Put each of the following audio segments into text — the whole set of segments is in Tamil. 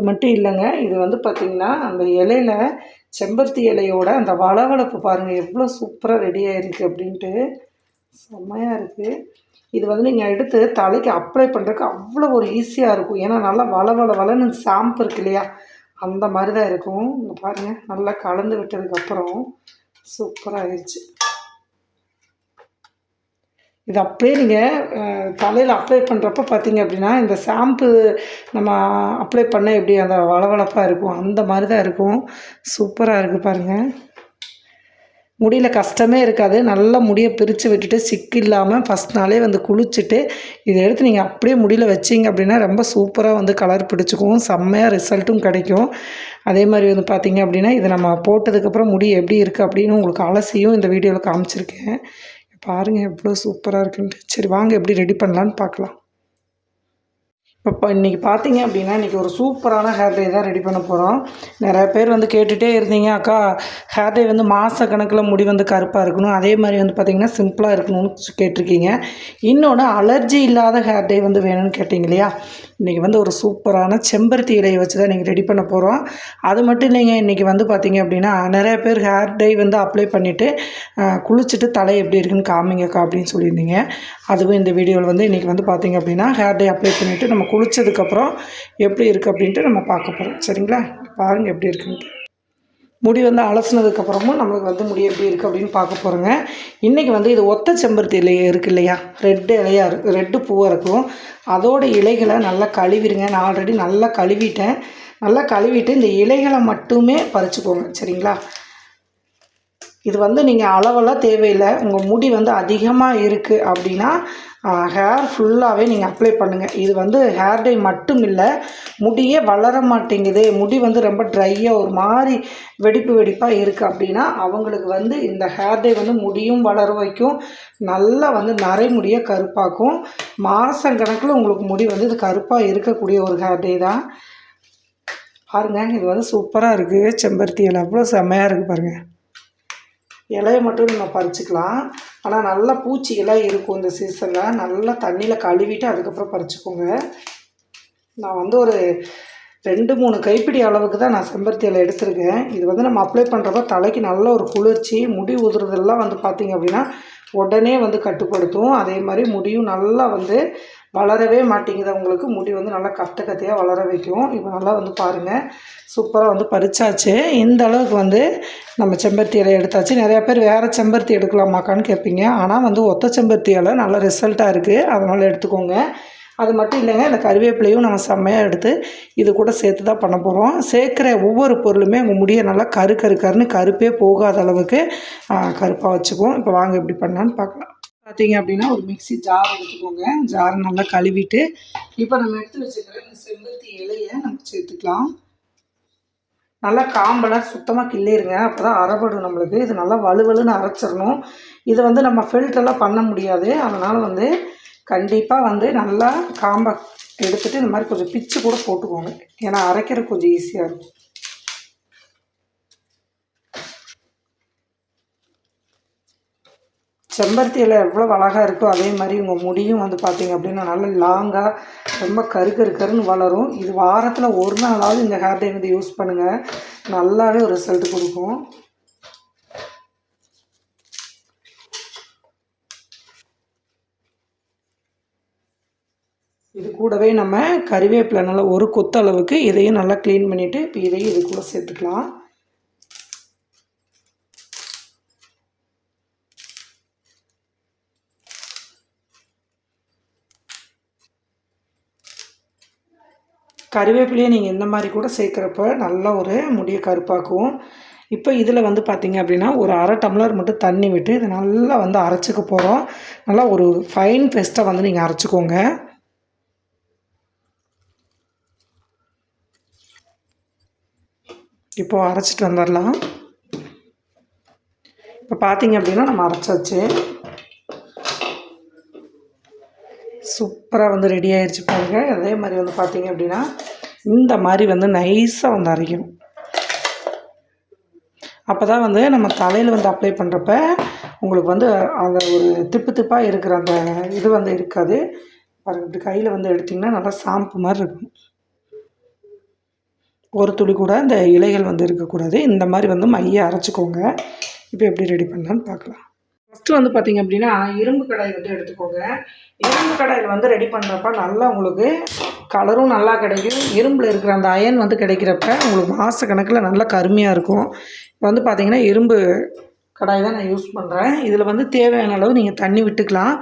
அது மட்டும் இல்லைங்க. இது வந்து பார்த்திங்கன்னா அந்த இலையில செம்பருத்தி இலையோட அந்த வளவளப்பு பாருங்கள் எவ்வளோ சூப்பராக ரெடி ஆகிருக்கு அப்படின்ட்டு. செம்மையாக இருக்குது இது வந்து நீங்கள் எடுத்து தலைக்கு அப்ளை பண்ணுறதுக்கு அவ்வளோ ஒரு ஈஸியாக இருக்கும். ஏன்னா நல்லா வள வள வளன்னு ஷாம்பு இருக்கு இல்லையா? அந்த மாதிரி தான் இருக்கும். இங்கே பாருங்கள் நல்லா கலந்து விட்டதுக்கப்புறம் சூப்பராக ஆயிடுச்சு. இது அப்படியே நீங்கள் தலையில் அப்ளை பண்ணுறப்ப பார்த்தீங்க அப்படின்னா இந்த ஷாம்பு நம்ம அப்ளை பண்ண எப்படி அந்த வளவளப்பாக இருக்கும் அந்த மாதிரி தான் இருக்கும். சூப்பராக இருக்குது பாருங்கள் முடியில் கஷ்டமே இருக்காது. நல்லா முடியை பிரித்து விட்டுட்டு சிக்கு இல்லாமல் ஃபஸ்ட் நாளே வந்து குளிச்சுட்டு இதை எடுத்து நீங்கள் அப்படியே முடியில் வச்சிங்க அப்படின்னா ரொம்ப சூப்பராக வந்து கலர் பிடிச்சிக்கும். செம்மையாக ரிசல்ட்டும் கிடைக்கும். அதே மாதிரி வந்து பார்த்தீங்க அப்படின்னா இதை நம்ம போட்டதுக்கப்புறம் முடி எப்படி இருக்குது அப்படின்னு உங்களுக்கு அலசியும் இந்த வீடியோவில் காமிச்சிருக்கேன். பாருங்கள் எவ்வளோ சூப்பராக இருக்குன்ட்டு. சரி வாங்க எப்படி ரெடி பண்ணலான்னு பார்க்கலாம். இப்போ இன்றைக்கி பார்த்தீங்க அப்படின்னா இன்றைக்கி ஒரு சூப்பரான ஹேர் டே தான் ரெடி பண்ண போகிறோம் நிறைய பேர் வந்து கேட்டுகிட்டே இருந்தீங்க அக்கா ஹேர் டே வந்து மாத கணக்கில் முடி வந்து கருப்பாக இருக்கணும். அதே மாதிரி வந்து பார்த்திங்கன்னா சிம்பிளாக இருக்கணும்னு கேட்டிருக்கீங்க. இன்னொன்று அலர்ஜி இல்லாத ஹேர் டே வந்து வேணும்னு கேட்டிங்க இல்லையா? இன்றைக்கி வந்து ஒரு சூப்பரான செம்பருத்தி இலையை வச்சு தான் நீங்கள் ரெடி பண்ண போகிறோம் அது மட்டும் இல்லைங்க இன்றைக்கி வந்து பார்த்திங்க அப்படின்னா நிறைய பேர் ஹேர் டை வந்து அப்ளை பண்ணிவிட்டு குளிச்சுட்டு தலை எப்படி இருக்குன்னு காமிங்கக்கா அப்படின்னு சொல்லியிருந்தீங்க. அதுவும் இந்த வீடியோவில் வந்து இன்றைக்கி வந்து பார்த்திங்க அப்படின்னா ஹேர் டை அப்ளை பண்ணிவிட்டு நம்ம குளிச்சதுக்கப்புறம் எப்படி இருக்குது அப்படின்ட்டு நம்ம பார்க்க போகிறோம் சரிங்களா? பாருங்கள் எப்படி இருக்குன்ட்டு. முடி வந்து அலசினதுக்கப்புறமும் நம்மளுக்கு வந்து முடி எப்படி இருக்குது அப்படின்னு பார்க்க போகிறோங்க இன்றைக்கி வந்து இது ஒத்த செம்பருத்தி இலை இருக்குது இல்லையா? ரெட்டு இலையாக இருக்கு ரெட்டு பூவாக இருக்கும். அதோட இலைகளை நல்லா கழுவிடுங்க. நான் ஆல்ரெடி நல்லா கழுவிட்டேன். நல்லா கழுவிட்டு இந்த இலைகளை மட்டுமே பறிச்சுக்கோங்க. சரிங்களா? இது வந்து நீங்கள் அளவெல்லாம் தேவையில்லை. உங்கள் முடி வந்து அதிகமாக இருக்குது அப்படின்னா ஹேர் ஃபுல்லாகவே நீங்கள் அப்ளை பண்ணுங்கள் இது வந்து ஹேர் டை மட்டும் இல்லை முடியே வளர மாட்டேங்குது. முடி வந்து ரொம்ப ட்ரையாக ஒரு மாதிரி வெடிப்பு வெடிப்பாக இருக்குது அப்படின்னா அவங்களுக்கு வந்து இந்த ஹேர் டை வந்து முடியும் வளர வைக்கும். நல்லா வந்து நரைமுடியை கருப்பாக்கும். மாதம் கணக்கில் உங்களுக்கு முடி வந்து இது கருப்பாக இருக்கக்கூடிய ஒரு ஹேர் டை தான். பாருங்கள் இது வந்து சூப்பராக இருக்குது செம்பருத்தி இலை அவ்வளோ செம்மையாக இருக்குது பாருங்கள் இலையை மட்டும் நம்ம பறிச்சுக்கலாம். ஆனால் நல்லா பூச்சிகளாக இருக்கும் இந்த சீசனில் நல்லா தண்ணியில் கழுவிட்டு அதுக்கப்புறம் பறிச்சுக்கோங்க. நான் வந்து ஒரு ரெண்டு மூணு கைப்பிடி அளவுக்கு தான் நான் செம்பருத்தி இலை எடுத்திருக்கேன். இது வந்து நம்ம அப்ளை பண்ணுறப்ப தலைக்கு நல்ல ஒரு குளிர்ச்சி முடி உதுறதெல்லாம் வந்து பார்த்திங்க அப்படின்னா உடனே வந்து கட்டுப்படுத்தும். அதே மாதிரி முடியும் நல்லா வந்து வளரவே மாட்டேங்குது. உங்களுக்கு முடி வந்து நல்லா கத்த கத்தையாக வளர வைக்கும். இப்போ நல்லா வந்து பாருங்கள் சூப்பராக வந்து பறிச்சாச்சு. இந்த அளவுக்கு வந்து நம்ம செம்பருத்தி இலை எடுத்தாச்சு. நிறையா பேர் வேறு செம்பருத்தி எடுக்கலாமாக்கான்னு கேட்பீங்க ஆனால் வந்து ஒத்த செம்பருத்தி இலை நல்ல ரிசல்ட்டாக இருக்குது அதனால் எடுத்துக்கோங்க. அது மட்டும் இல்லைங்க இந்த கருவேப்பிலையும் நம்ம செம்மையாக எடுத்து இது கூட சேர்த்து தான் பண்ண போகிறோம் சேர்க்குற ஒவ்வொரு பொருளுமே உங்கள் முடியை நல்லா கரு கரு கருன்னு கருப்பே போகாத அளவுக்கு கருப்பாக வச்சுக்குவோம். இப்போ வாங்க எப்படி பண்ணலான்னு பார்க்கலாம். பார்த்தீங்க அப்படின்னா ஒரு மிக்சி ஜார் எடுத்துக்கோங்க. ஜாரை நல்லா கழுவிட்டு இப்போ நம்ம எடுத்து வச்சுக்கிற இந்த செம்பருத்தி இலையை நம்ம சேர்த்துக்கலாம். நல்லா காம்பெல்லாம் சுத்தமாக கிள்ளிருங்க அப்போ தான் அரைபடும் நம்மளுக்கு. இது நல்லா வலுவலுன்னு அரைச்சிடணும். இதை வந்து நம்ம ஃபில்டரெல்லாம் பண்ண முடியாது. அதனால் வந்து கண்டிப்பாக வந்து நல்லா காம்பை எடுத்துகிட்டு இந்த மாதிரி கொஞ்சம் பிச்சு கூட போட்டுக்கோங்க. ஏன்னா அரைக்கிறது கொஞ்சம் ஈஸியாக இருக்கும். செம்பருத்தி இலை எவ்வளோ அழகாக இருக்கோ அதே மாதிரி உங்கள் முடியும் வந்து பார்த்தீங்க அப்படின்னா நல்ல லாங்காக ரொம்ப கரு கரு கருன்னு வளரும். இது வாரத்தில் ஒரு நாளாவது இந்த ஹேர் டே வந்து யூஸ் பண்ணுங்கள் நல்லாவே ஒரு ரிசல்ட் கொடுக்கும். இது கூடவே நம்ம கறிவேப்பிலை நல்லா ஒரு கொத்து அளவுக்கு இதையும் நல்லா க்ளீன் பண்ணிவிட்டு இப்போ இதையும் இது கூட சேர்த்துக்கலாம். கருவேப்பிலையை நீங்கள் இந்த மாதிரி கூட சேர்க்குறப்ப நல்லா ஒரு முடியை கருப்பாக்குவோம் இப்போ இதில் வந்து பார்த்திங்க அப்படின்னா ஒரு அரை டம்ளர் மட்டும் தண்ணி விட்டு இதை நல்லா வந்து அரைச்சிக்க போகிறோம் நல்லா ஒரு ஃபைன் பெஸ்ட்டாக வந்து நீங்கள் அரைச்சிக்கோங்க. இப்போது அரைச்சிட்டு வந்துடலாம். இப்போ பார்த்திங்க அப்படின்னா நம்ம அரைச்சாச்சு. சூப்பராக வந்து ரெடி ஆயிடுச்சு பாருங்கள் அதே மாதிரி வந்து பார்த்திங்க அப்படின்னா இந்த மாதிரி வந்து நைஸாக வந்து அரைக்கணும். அப்போ தான் வந்து நம்ம தலையில் வந்து அப்ளை பண்ணுறப்ப உங்களுக்கு வந்து அந்த ஒரு திப்பு திப்பாக இருக்கிற அந்த இது வந்து இருக்காது. பாருங்கள் இப்படி கையில் வந்து எடுத்திங்கன்னா நல்லா சாம்பு மாதிரி இருக்கும். ஒரு துளி கூட இந்த இலைகள் வந்து இருக்கக்கூடாது. இந்த மாதிரி வந்து மைய அரைச்சிக்கோங்க. இப்போ எப்படி ரெடி பண்ணலான்னு பார்க்கலாம். ஃபஸ்ட்டு வந்து பார்த்திங்க அப்படின்னா இரும்பு கடாய் வந்து எடுத்துக்கோங்க. இரும்பு கடாயில் வந்து ரெடி பண்ணுறப்ப நல்லா உங்களுக்கு கலரும் நல்லா கிடைக்கும் இரும்பில் இருக்கிற அந்த அயன் வந்து கிடைக்கிறப்ப உங்களுக்கு மாத கணக்கில் நல்லா கருமையாக இருக்கும். இப்போ வந்து பார்த்திங்கன்னா இரும்பு கடாய் தான் நான் யூஸ் பண்ணுறேன் இதில் வந்து தேவையான அளவு நீங்கள் தண்ணி விட்டுக்கலாம்.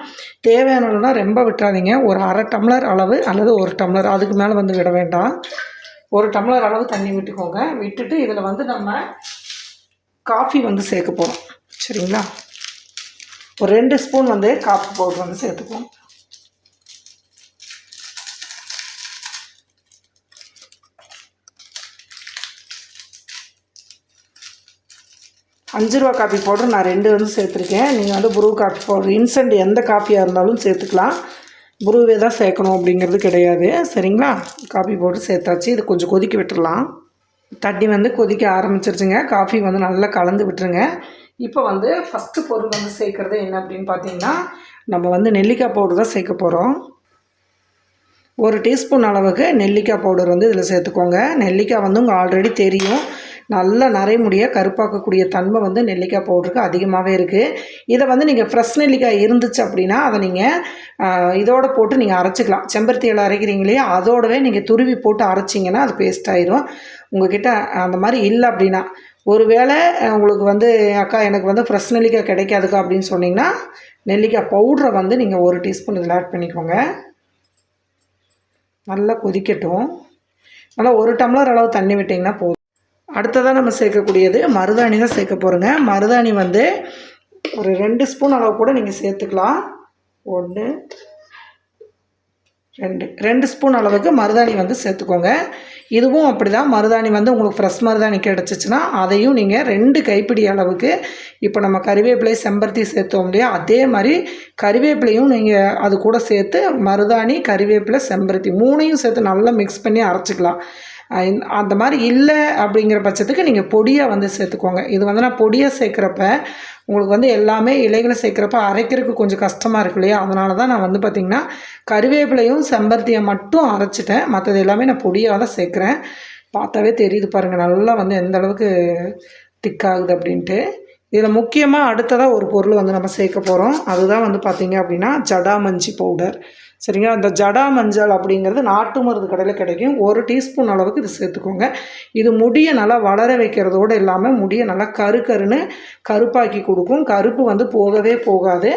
தேவையான அளவுனா ரொம்ப விட்டுறாதீங்க. ஒரு அரை டம்ளர் அளவு அல்லது ஒரு டம்ளர். அதுக்கு மேலே வந்து விட வேண்டாம். ஒரு டம்ளர் அளவு தண்ணி விட்டுக்கோங்க. விட்டுட்டு இதில் வந்து நம்ம காஃபி வந்து சேர்க்க போகிறோம் சரிங்களா? ஒரு ரெண்டு ஸ்பூன் வந்து காஃபி பவுடர் வந்து சேர்த்துக்குவோம். அஞ்சு ரூபா காஃபி பவுடர் நான் ரெண்டு வந்து சேர்த்துருக்கேன். நீங்கள் வந்து ப்ரூ காஃபி பவுடர் இன்ஸ்டன்ட் எந்த காஃபியாக இருந்தாலும் சேர்த்துக்கலாம். ப்ரூவே தான் சேர்க்கணும் அப்படிங்கிறது கிடையாது. சரிங்களா? காஃபி பவுடர் சேர்த்தாச்சு. இது கொஞ்சம் கொதிக்க விட்டுடலாம் தண்ணி வந்து கொதிக்க ஆரம்பிச்சிருச்சுங்க. காஃபி வந்து நல்லா கலந்து விட்டுருங்க. இப்போ வந்து ஃபஸ்ட்டு பொருள் வந்து சேர்க்குறது என்ன அப்படின்னு பார்த்தீங்கன்னா நம்ம வந்து நெல்லிக்காய் பவுடர் தான் சேர்க்க போகிறோம் ஒரு டீஸ்பூன் அளவுக்கு நெல்லிக்காய் பவுடர் வந்து இதில் சேர்த்துக்கோங்க. நெல்லிக்காய் வந்து உங்கள் ஆல்ரெடி தெரியும். நல்ல நரைமுடியாக கருப்பாக்கக்கூடிய தன்மை வந்து நெல்லிக்காய் பவுடருக்கு அதிகமாகவே இருக்குது இதை வந்து நீங்கள் ஃப்ரெஷ் நெல்லிக்காய் இருந்துச்சு அப்படின்னா அதை நீங்கள் இதோடு போட்டு நீங்கள் அரைச்சிக்கலாம். செம்பருத்தி இலை அரைக்கிறீங்க இல்லையா அதோடவே நீங்கள் துருவி போட்டு அரைச்சிங்கன்னா அது பேஸ்ட் ஆயிரும். உங்ககிட்ட அந்த மாதிரி இல்லை அப்படின்னா ஒருவேளை உங்களுக்கு வந்து அக்கா எனக்கு வந்து ஃப்ரெஷ் நெல்லிக்காய் கிடைக்காதுக்கா அப்படின்னு சொன்னிங்கன்னா நெல்லிக்காய் பவுட்ரை வந்து நீங்கள் ஒரு டீஸ்பூன் இதில் ஆட் பண்ணிக்கோங்க. நல்லா கொதிக்கட்டும். நல்லா ஒரு டம்ளர் அளவு தண்ணி விட்டிங்கன்னா போதும். அடுத்ததாக நம்ம சேர்க்கக்கூடியது மருதாணி தான் சேர்க்க போகிறோங்க மருதாணி வந்து ஒரு ரெண்டு ஸ்பூன் அளவு கூட நீங்கள் சேர்த்துக்கலாம். ஒன்று ரெண்டு ரெண்டு ஸ்பூன் அளவுக்கு மருதாணி வந்து சேர்த்துக்கோங்க. இதுவும் அப்படி தான் மருதாணி வந்து உங்களுக்கு ஃப்ரெஷ் மருதாணி கிடச்சிச்சின்னா அதையும் நீங்கள் ரெண்டு கைப்பிடி அளவுக்கு இப்போ நம்ம கறிவேப்பிலை செம்பருத்தி சேர்த்தோம் இல்லையா? அதே மாதிரி கறிவேப்பிலையும் நீங்கள் அது கூட சேர்த்து மருதாணி கறிவேப்பிலை செம்பருத்தி மூணையும் சேர்த்து நல்லா மிக்ஸ் பண்ணி அரைச்சிக்கலாம். அந்த மாதிரி இல்லை அப்படிங்கிற பட்சத்துக்கு நீங்கள் பொடியாக வந்து சேர்த்துக்கோங்க. இது வந்து நான் பொடியாக சேர்க்குறப்ப உங்களுக்கு வந்து எல்லாமே இலைகளை சேர்க்குறப்ப அரைக்கிறதுக்கு கொஞ்சம் கஷ்டமாக இருக்கு இல்லையா? அதனால தான் நான் வந்து பார்த்திங்கன்னா கருவேப்பிலையும் செம்பருத்தியை மட்டும் அரைச்சிட்டேன். மற்றது எல்லாமே நான் பொடியாக தான் சேர்க்குறேன். பார்த்தாவே தெரியுது பாருங்கள் நல்லா வந்து எந்த அளவுக்கு திக்காகுது அப்படின்ட்டு. இதில் முக்கியமாக அடுத்ததாக ஒரு பொருள் வந்து நம்ம சேர்க்க போகிறோம் அதுதான் வந்து பார்த்திங்க அப்படின்னா ஜடாமஞ்சி பவுடர் சரிங்களா? அந்த ஜடா மஞ்சள் அப்படிங்கிறது நாட்டு மருந்து கடையில் கிடைக்கும். ஒரு டீஸ்பூன் அளவுக்கு இது சேர்த்துக்கோங்க. இது முடியை நல்லா வளர வைக்கிறதோடு இல்லாமல் முடியை நல்லா கரு கருன்னு கருப்பாக்கி கொடுக்கும். கருப்பு வந்து போகவே போகாது.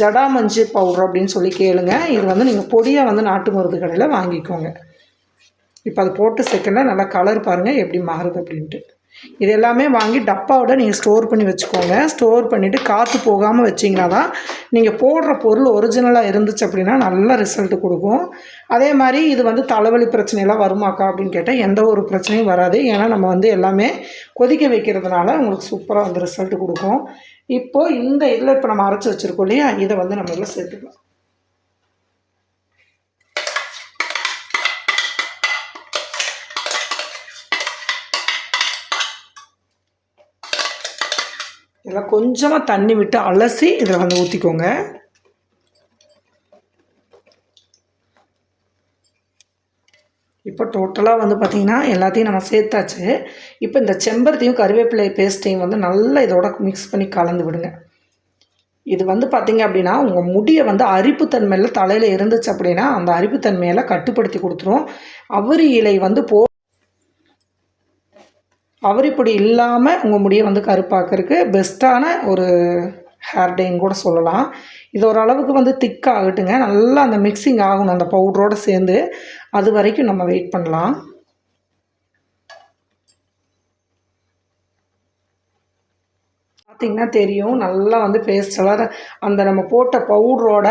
ஜடா மஞ்சள் பவுடர் அப்படின்னு சொல்லி கேளுங்க. இது வந்து நீங்கள் பொடியாக வந்து நாட்டு மருந்து கடையில் வாங்கிக்கோங்க. இப்போ அது போட்டு செகண்டாக நல்லா கலர் பாருங்கள் எப்படி மாறுது அப்படின்ட்டு. இது எல்லாமே வாங்கி டப்பாவோட நீங்கள் ஸ்டோர் பண்ணி வச்சுக்கோங்க. ஸ்டோர் பண்ணிவிட்டு காற்று போகாமல் வச்சிங்கன்னா தான் நீங்கள் போடுற பொருள் ஒரிஜினலாக இருந்துச்சு அப்படின்னா நல்ல ரிசல்ட்டு கொடுக்கும். அதே மாதிரி இது வந்து தலைவலி பிரச்சனையெல்லாம் வருமாக்கா அப்படின்னு கேட்டால் எந்த ஒரு பிரச்சனையும் வராது. ஏன்னா நம்ம வந்து எல்லாமே கொதிக்க வைக்கிறதுனால உங்களுக்கு சூப்பராக வந்து ரிசல்ட்டு கொடுக்கும். இப்போது இந்த இதில் இப்போ நம்ம அரைச்சி வச்சுருக்கோம் இல்லையா? இதை வந்து நம்ம இதில் சேர்த்துக்கலாம். இதில் கொஞ்சமாக தண்ணி விட்டு அலசி இதில் வந்து ஊற்றிக்கோங்க. இப்போ டோட்டலாக வந்து பார்த்திங்கன்னா எல்லாத்தையும் நம்ம சேர்த்தாச்சு. இப்போ இந்த செம்பருத்தியும் கருவேப்பிலை பேஸ்ட்டையும் வந்து நல்லா இதோட மிக்ஸ் பண்ணி கலந்து விடுங்க. இது வந்து பார்த்திங்க அப்படின்னா உங்கள் முடியை வந்து அரிப்புத்தன்மையில் தலையில் இருந்துச்சு அப்படின்னா அந்த அரிப்புத்தன்மையெல்லாம் கட்டுப்படுத்தி கொடுத்துரும். அவரி இலை வந்து போ அவரிப்பொடி இல்லாமல் உங்கள் முடியை வந்து கருப்பாக்கிறதுக்கு பெஸ்ட்டான ஒரு ஹேர் டேன்னு கூட சொல்லலாம். இது ஓரளவுக்கு வந்து திக்காகட்டுங்க நல்லா அந்த மிக்சிங் ஆகணும் அந்த பவுட்ரோடு சேர்ந்து. அது வரைக்கும் நம்ம வெயிட் பண்ணலாம். பார்த்திங்கன்னா தெரியும் நல்லா வந்து பேஸ்ட் கலர் அந்த நம்ம போட்ட பவுட்ரோட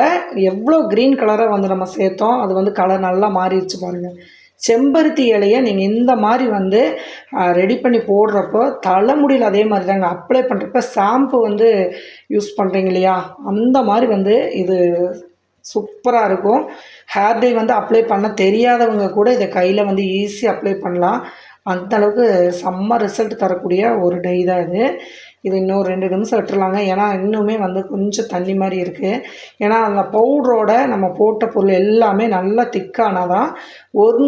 எவ்வளோ க்ரீன் கலராக வந்து நம்ம சேர்த்தோம் அது வந்து கலர் நல்லா மாறிடுச்சு பாருங்கள் செம்பருத்தி இலையை நீங்கள் இந்த மாதிரி வந்து ரெடி பண்ணி போடுறப்போ தலைமுடியில் அதே மாதிரி தாங்க. அப்ளை பண்ணுறப்ப ஷாம்பு வந்து யூஸ் பண்ணுறீங்க இல்லையா? அந்த மாதிரி வந்து இது சூப்பராக இருக்கும். ஹேர் டை வந்து அப்ளை பண்ண தெரியாதவங்க கூட இதை கையில் வந்து ஈஸியாக அப்ளை பண்ணலாம். அந்த அளவுக்கு செம்ம ரிசல்ட் தரக்கூடிய ஒரு டை தான் இது. இது இன்னும் ரெண்டு நிமிஷம் விட்டுறலாங்க. ஏன்னா இன்னுமே வந்து கொஞ்சம் தண்ணி மாதிரி இருக்குது ஏன்னா அந்த பவுடரோட நம்ம போட்ட பொருள் எல்லாமே நல்லா திக்கானால் தான் ஒரு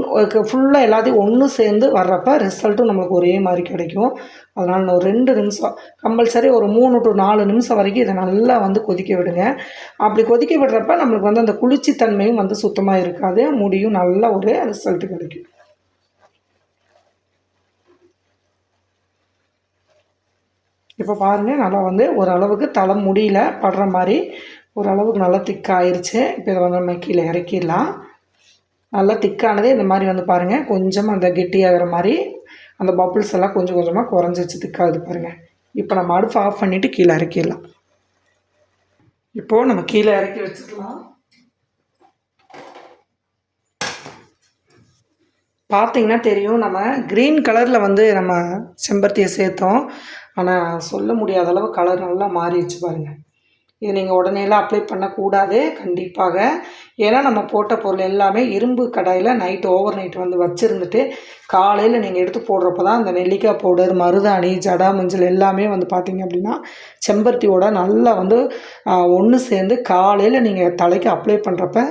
ஃபுல்லாக எல்லாத்தையும் ஒன்று சேர்ந்து வர்றப்ப ரிசல்ட்டும் நம்மளுக்கு ஒரே மாதிரி கிடைக்கும். அதனால் ஒரு ரெண்டு நிமிஷம் கம்பல்சரி ஒரு மூணு டு நாலு நிமிஷம் வரைக்கும் இதை நல்லா வந்து கொதிக்க விடுங்க. அப்படி கொதிக்க விடுறப்ப நம்மளுக்கு வந்து அந்த குளிர்ச்சி தன்மையும் வந்து சுத்தமாக இருக்காது. முடியும் நல்ல ஒரு ரிசல்ட் கிடைக்கும். இப்போ பாருங்கள் நல்லா வந்து ஓரளவுக்கு தலை முடியல படுற மாதிரி ஓரளவுக்கு நல்லா திக்காயிருச்சு. இப்போ இதை வந்து நம்ம கீழே இறக்கிடலாம். நல்லா திக்கானதே இந்த மாதிரி வந்து பாருங்கள் கொஞ்சமாக அந்த கெட்டியாகிற மாதிரி அந்த பப்புள்ஸ் எல்லாம் கொஞ்சம் கொஞ்சமாக குறைஞ்சிச்சு திக்காகுது பாருங்கள் இப்போ நம்ம அடுப்பு ஆஃப் பண்ணிவிட்டு கீழே இறக்கிடலாம். இப்போது நம்ம கீழே இறக்கி வச்சுக்கலாம். பார்த்தீங்கன்னா தெரியும் நம்ம க்ரீன் கலரில் வந்து நம்ம செம்பருத்தியை சேர்த்தோம். ஆனால் சொல்ல முடியாத அளவு கலர் நல்லா மாறிடுச்சு பாருங்கள் இது நீங்கள் உடனேலாம் அப்ளை பண்ணக்கூடாது. கண்டிப்பாக ஏன்னா நம்ம போட்ட பொருள் எல்லாமே இரும்பு கடாயில் நைட் ஓவர் நைட் வந்து வச்சுருந்துட்டு காலையில் நீங்கள் எடுத்து போடுறப்ப தான் அந்த நெல்லிக்காய் பவுடர் மருதாணி ஜடா மஞ்சள் எல்லாமே வந்து பார்த்திங்க அப்படின்னா செம்பருத்தியோட நல்லா வந்து ஒன்று சேர்ந்து காலையில் நீங்கள் தலைக்கு அப்ளை பண்ணுறப்ப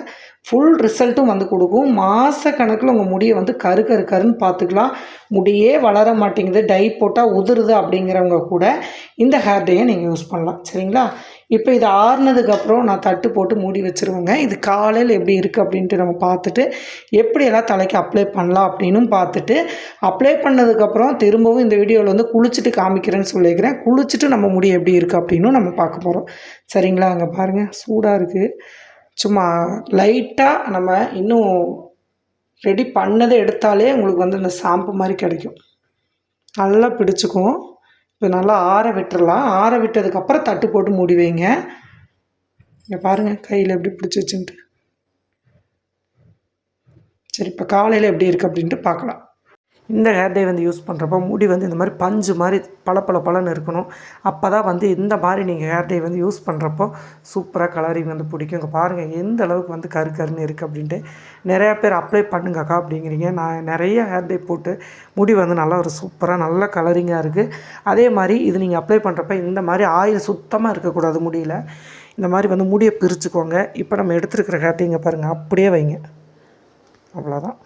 ஃபுல் ரிசல்ட்டும் வந்து கொடுக்கும். மாத கணக்கில் உங்கள் முடியை வந்து கரு கரு கருன்னு பார்த்துக்கலாம். முடியே வளர மாட்டேங்குது. டை போட்டால் உதிருது அப்படிங்கிறவங்க கூட இந்த ஹேர் டேயை நீங்கள் யூஸ் பண்ணலாம். சரிங்களா? இப்போ இது ஆறுனதுக்கப்புறம் நான் தட்டு போட்டு மூடி வச்சுருவேங்க. இது காலை காலையில் எப்படி இருக்குது அப்படின்ட்டு நம்ம பார்த்துட்டு எப்படியெல்லாம் தலைக்கு அப்ளை பண்ணலாம் அப்படின்னும் பார்த்துட்டு அப்ளை பண்ணதுக்கப்புறம் திரும்பவும் இந்த வீடியோவில் வந்து குளிச்சுட்டு காமிக்கிறேன்னு சொல்லிக்கிறேன். குளிச்சுட்டு நம்ம முடி எப்படி இருக்குது அப்படின்னும் நம்ம பார்க்க போகிறோம் சரிங்களா? அங்கே பாருங்கள் சூடாக இருக்குது சும்மா லைட்டாக நம்ம இன்னும் ரெடி பண்ணதை எடுத்தாலே உங்களுக்கு வந்து இந்த ஷாம்பு மாதிரி கிடைக்கும். நல்லா பிடிச்சிக்கும். இப்போ நல்லா ஆற விட்டுறலாம். ஆற விட்டதுக்கப்புறம் தட்டு போட்டு மூடி வைங்க. இங்கே பாருங்கள் கையில் எப்படி பிடிச்சி வச்சுன்ட்டு சரி இப்போ காலையில் எப்படி இருக்குது அப்படின்ட்டு பார்க்கலாம். இந்த ஹேர் டே வந்து யூஸ் பண்ணுறப்போ முடி வந்து இந்த மாதிரி பஞ்சு மாதிரி பல பல பலன்னு இருக்கணும். அப்போ தான் வந்து இந்த மாதிரி நீங்கள் ஹேர் டே வந்து யூஸ் பண்ணுறப்போ சூப்பராக கலரிங் வந்து பிடிக்கும். இங்கே பாருங்கள் எந்த அளவுக்கு வந்து கரு கருன்னு இருக்குது அப்படின்ட்டு. நிறையா பேர் அப்ளை பண்ணுங்கக்கா அப்படிங்கிறீங்க. நான் நிறைய ஹேர் டே போட்டு முடி வந்து நல்லா ஒரு சூப்பராக நல்ல கலரிங்காக இருக்குது அதே மாதிரி இது நீங்கள் அப்ளை பண்ணுறப்ப இந்த மாதிரி ஆயில் சுத்தமாக இருக்கக்கூடாது முடியல. இந்த மாதிரி வந்து முடியை பிரிச்சுக்கோங்க. இப்போ நம்ம எடுத்துருக்கிற ஹேர் டே இங்கே பாருங்கள் அப்படியே வைங்க. அவ்வளோதான்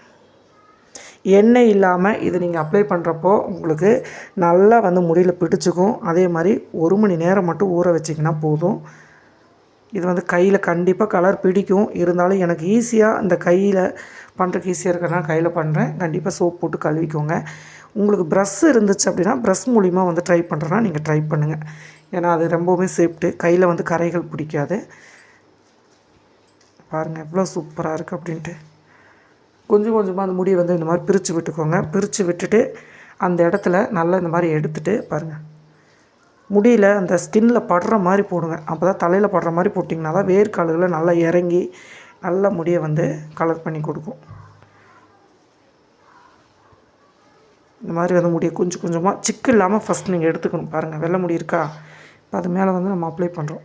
எண்ணெய் இல்லாமல் இது நீங்கள் அப்ளை பண்ணுறப்போ உங்களுக்கு நல்லா வந்து முடியில் பிடிச்சிக்கும். அதே மாதிரி ஒரு மணி நேரம் மட்டும் ஊற வச்சிங்கன்னா போதும். இது வந்து கையில் கண்டிப்பாக கலர் பிடிக்கும். இருந்தாலும் எனக்கு ஈஸியாக இந்த கையில் பண்ணுறதுக்கு ஈஸியாக இருக்கிறனா கையில் பண்ணுறேன் கண்டிப்பாக சோப் போட்டு கழுவிக்கோங்க. உங்களுக்கு ப்ரஷ் இருந்துச்சு அப்படின்னா ப்ரஷ் மூலிமா வந்து ட்ரை பண்ணுறேன்னா நீங்கள் ட்ரை பண்ணுங்கள் ஏன்னா அது ரொம்பவுமே சேஃப்ட்டு கையில் வந்து கரைகள் பிடிக்காது. பாருங்கள் எவ்வளோ சூப்பராக இருக்குது அப்படின்ட்டு. கொஞ்சம் கொஞ்சமாக அந்த முடியை வந்து இந்த மாதிரி பிரித்து விட்டுக்கோங்க. பிரித்து விட்டுட்டு அந்த இடத்துல நல்லா இந்த மாதிரி எடுத்துகிட்டு பாருங்கள் முடியில் அந்த ஸ்கின்னில் படுற மாதிரி போடுங்க. அப்போ தான் தலையில் படுற மாதிரி போட்டிங்கன்னா தான் வேர்க்கால்களில் நல்லா இறங்கி நல்ல முடியை வந்து கலர் பண்ணி கொடுக்கும். இந்த மாதிரி வந்து முடியை கொஞ்சம் கொஞ்சமாக சிக்கு இல்லாமல் ஃபஸ்ட் நீங்கள் எடுத்துக்கணும். பாருங்கள் வெள்ளை முடி இருக்கா? இப்போ அது மேலே வந்து நம்ம அப்ளை பண்ணுறோம்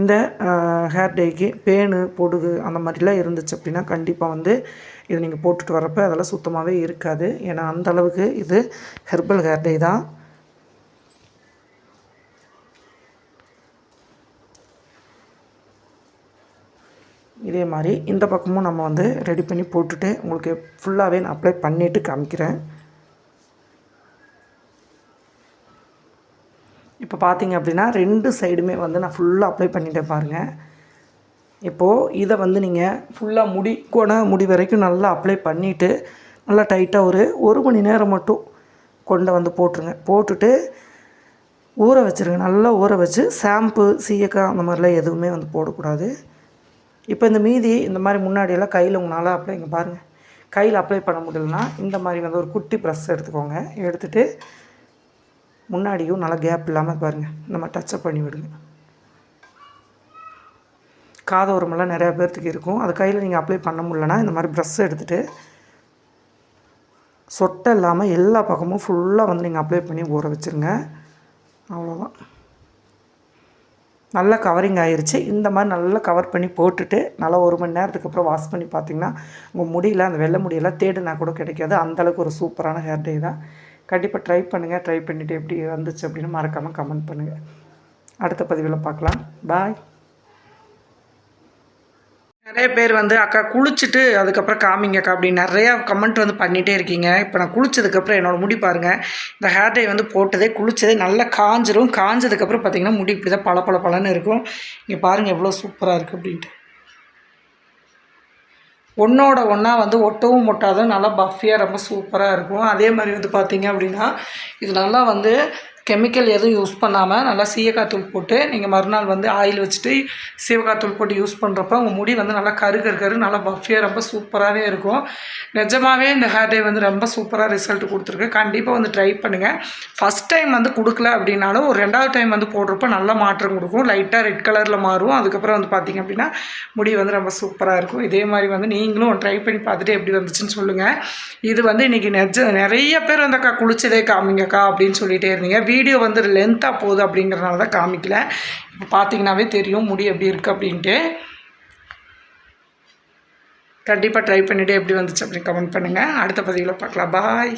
இந்த ஹேர் டேக்கு பேனு பொடுகு அந்த மாதிரிலாம் இருந்துச்சு அப்படின்னா கண்டிப்பாக வந்து இதை நீங்கள் போட்டுட்டு வரப்போ அதெல்லாம் சுத்தமாகவே இருக்காது. ஏன்னா அந்த அளவுக்கு இது ஹெர்பல் ஹேர் டே தான். இதே மாதிரி இந்த பக்கமும் நம்ம வந்து ரெடி பண்ணி போட்டுட்டு உங்களுக்கு ஃபுல்லாகவே நான் அப்ளை பண்ணிவிட்டு காமிக்கிறேன். இப்போ பார்த்தீங்க அப்படின்னா ரெண்டு சைடுமே வந்து நான் ஃபுல்லாக அப்ளை பண்ணிட்டேன் பாருங்கள் இப்போது இதை வந்து நீங்கள் ஃபுல்லாக முடி கொண முடி வரைக்கும் நல்லா அப்ளை பண்ணிவிட்டு நல்லா டைட்டாக ஒரு ஒரு மணி நேரம் மட்டும் கொண்டு வந்து போட்டுருங்க. போட்டுட்டு ஊற வச்சுருங்க. நல்லா ஊற வச்சு ஷாம்பு சீயக்காய் அந்த மாதிரிலாம் எதுவுமே வந்து போடக்கூடாது. இப்போ இந்த மீதி இந்த மாதிரி முன்னாடியெல்லாம் கையில் உங்களால் அப்ளை இங்கே பாருங்கள் கையில் அப்ளை பண்ண முடியலன்னா இந்த மாதிரி வந்து ஒரு குட்டி ப்ரெஸ் எடுத்துக்கோங்க. எடுத்துகிட்டு முன்னாடியும் நல்லா கேப் இல்லாமல் பாருங்கள் நம்ம டச்சப் பண்ணி விடுங்க. காதோரமெல்லாம் நிறையா பேர்த்துக்கு இருக்கும். அது கையில் நீங்கள் அப்ளை பண்ண முடியலன்னா இந்த மாதிரி ப்ரெஷ் எடுத்துகிட்டு சொட்டை இல்லாமல் எல்லா பக்கமும் ஃபுல்லாக வந்து நீங்கள் அப்ளை பண்ணி ஊற வச்சுருங்க. அவ்வளோதான் நல்லா கவரிங் ஆயிடுச்சு இந்த மாதிரி நல்லா கவர் பண்ணி போட்டுட்டு நல்லா ஒரு மணி நேரத்துக்கு அப்புறம் வாஷ் பண்ணி பார்த்தீங்கன்னா உங்கள் முடியல அந்த வெள்ளை முடியெல்லாம் தேடுனா கூட கிடைக்காது. அந்தளவுக்கு ஒரு சூப்பரான ஹேர் டே தான். கண்டிப்பாக ட்ரை பண்ணுங்கள் ட்ரை பண்ணிவிட்டு எப்படி வந்துச்சு அப்படின்னு மறக்காமல் கமெண்ட் பண்ணுங்கள் அடுத்த பதிவில் பார்க்கலாம். பாய் நிறைய பேர் வந்து அக்கா குளிச்சுட்டு அதுக்கப்புறம் காமிங்கக்கா அப்படின்னு நிறையா கமெண்ட் வந்து பண்ணிகிட்டே இருக்கீங்க. இப்போ நான் குளிச்சதுக்கப்புறம் என்னோட முடி பாருங்கள் இந்த ஹேர் டை வந்து போட்டதே குளிச்சதே நல்லா காஞ்சிரும். காஞ்சதுக்கப்புறம் பார்த்தீங்கன்னா முடி இப்படி தான் பல பல பளன்னு இருக்கும். இங்கே பாருங்கள் எவ்வளோ சூப்பராக இருக்குது அப்படின்ட்டு. ஒன்றோட ஒன்றா வந்து ஒட்டவும் ஒட்டாத நல்லா பஃபியாக ரொம்ப சூப்பராக இருக்கும். அதே மாதிரி வந்து பார்த்திங்க அப்படின்னா இது நல்லா வந்து கெமிக்கல் எதுவும் யூஸ் பண்ணாமல் நல்லா சீயக்காய் தூள் போட்டு நீங்கள் மறுநாள் வந்து ஆயில் வச்சுட்டு சீவக்காய் தூள் போட்டு யூஸ் பண்ணுறப்ப உங்கள் முடி வந்து நல்லா கரு கரு கரு நல்லா பஃபியாக ரொம்ப சூப்பராகவே இருக்கும். நிஜமாகவே இந்த ஹேர் டே வந்து ரொம்ப சூப்பராக ரிசல்ட் கொடுத்துருக்கு. கண்டிப்பாக வந்து ட்ரை பண்ணுங்கள் ஃபஸ்ட் டைம் வந்து கொடுக்கல அப்படின்னாலும் ஒரு ரெண்டாவது டைம் வந்து போடுறப்ப நல்ல மாற்றம் கொடுக்கும். லைட்டாக ரெட் கலரில் மாறும். அதுக்கப்புறம் வந்து பார்த்திங்க அப்படின்னா முடி வந்து ரொம்ப சூப்பராக இருக்கும். இதே மாதிரி வந்து நீங்களும் ட்ரை பண்ணி பார்த்துட்டு எப்படி வந்துச்சுன்னு சொல்லுங்கள் இது வந்து இன்றைக்கி நெஜ நிறைய பேர் வந்து அக்கா குளிச்சதே காமிங்கக்கா அப்படின்னு சொல்லிகிட்டே இருந்தீங்க. வீடியோ வந்து லென்த்தாக போகுது அப்படிங்கிறனால தான் காமிக்கல. இப்போ பார்த்தீங்கன்னாவே தெரியும் முடி எப்படி இருக்குது அப்படின்ட்டு. கண்டிப்பாக ட்ரை பண்ணிவிட்டு எப்படி வந்துச்சு அப்படின்னு கமெண்ட் பண்ணுங்கள் அடுத்த பதிவில் பார்க்கலாம். பாய்